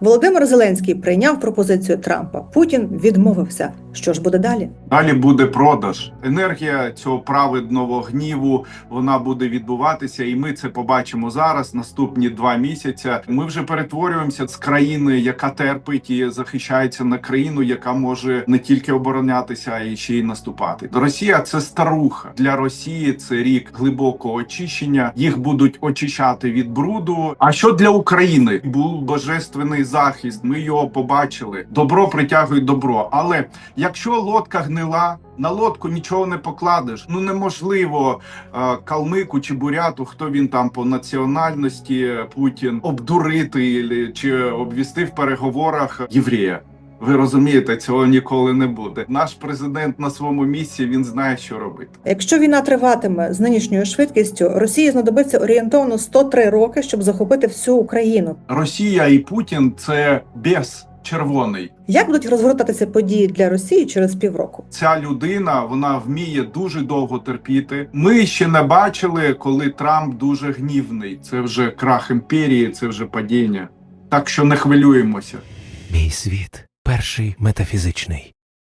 Володимир Зеленський прийняв пропозицію Трампа. Путін відмовився. Що ж буде далі? Далі буде продаж. Енергія цього праведного гніву вона буде відбуватися, і ми це побачимо зараз. Наступні два місяці. Ми вже перетворюємося з країни, яка терпить і захищається на країну, яка може не тільки оборонятися, а ще й наступати. Росія це старуха для Росії. Це рік глибокого очищення. Їх будуть очищати від бруду. А що для України був божественний захист? Ми його побачили. Добро притягує добро, але Якщо лодка гнила, на лодку нічого не покладеш. Ну неможливо е, калмику чи буряту, хто він там по національності е, Путін обдурити чи обвісти в переговорах єврея. Ви розумієте, цього ніколи не буде. Наш президент на своєму місці він знає, що робити. Якщо війна триватиме з нинішньою швидкістю, Росії знадобиться орієнтовно 103 роки, щоб захопити всю Україну. Росія і Путін це без червоний. Як будуть розгортатися події для Росії через півроку? Ця людина вона вміє дуже довго терпіти. Ми ще не бачили, коли Трамп дуже гнівний. Це вже крах імперії, це вже падіння. Так що не хвилюємося. Мій світ перший метафізичний.